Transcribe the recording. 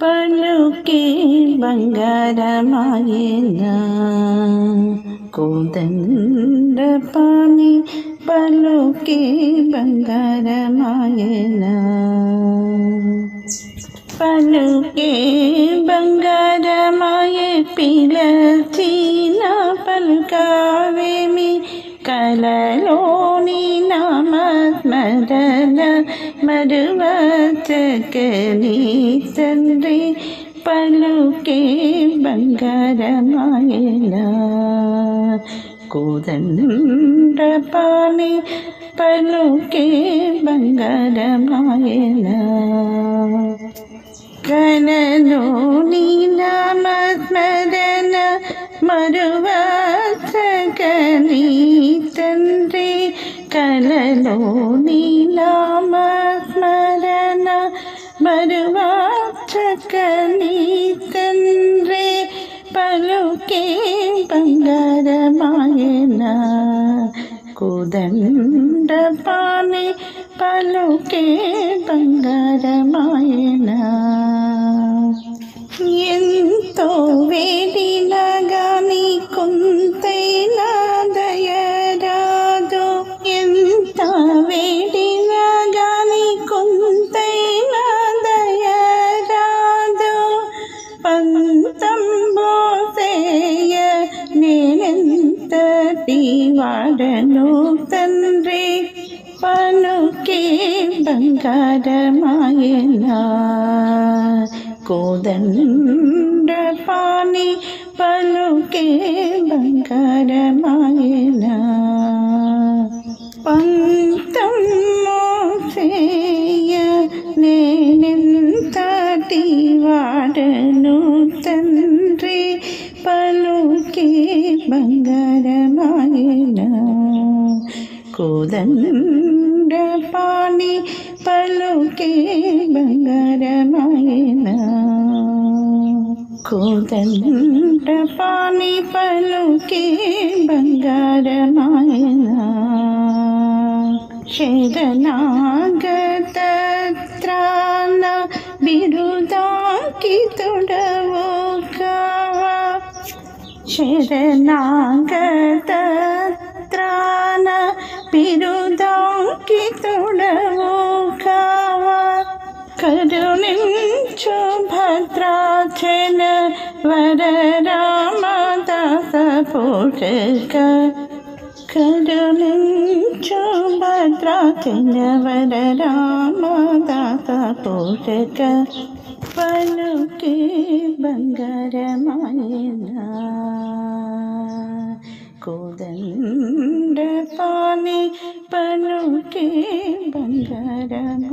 പലുക്കെ ബംഗാരമായേന കൂതണ്ട പാനി പലുക്കെ ബംഗാരമായേന പലുക്കെ ബംഗാരമായ പിലച്ചീന പൽക്കാവേമി കലലോനി നാമസ്മരണ മരുവച്ചക്കനീ തന്ത്രി പലുക്കെ ബംഗാരമായല കൂതണ്ട പാണി പലുക്കെ ബംഗാരമായല കനലോണി നാമസ്മരണ മരുവച്ചകനീ തന്ത്രി అలలో నీలామరణ మరువాచకని తండ్రి పలుకే బంగారమాయన కుదండ పాని పలుకే బంగార వాడను తండ్రి పలుకే బంగారమాయన కోదండ పాని పలుకే బంగారమాయన పంతం మోసేయ నేనెంతటి వాడను తండ్రి పలుకే బంగారమాయన കുതന്ത്രപാണി പലുക്കെ ബംഗരമായന കുതന്ത്രപാണി പലുക്കെ ബംഗരമായന ശരണാഗതത്രാണ ബിരുദാക്കി തുടവുക. ശരണാഗത പിരുതാക്കി തുളവൂക്കാവ കരുണിച്ചു ഭദ്രാചന വരരാമദാസപൂഷക കരുണിച്ചു ഭദ്രാചന വരരാമദാസപൂഷക പലുക്കെ ബംഗാരമായ കൂതൻ पलों के बंगारमायना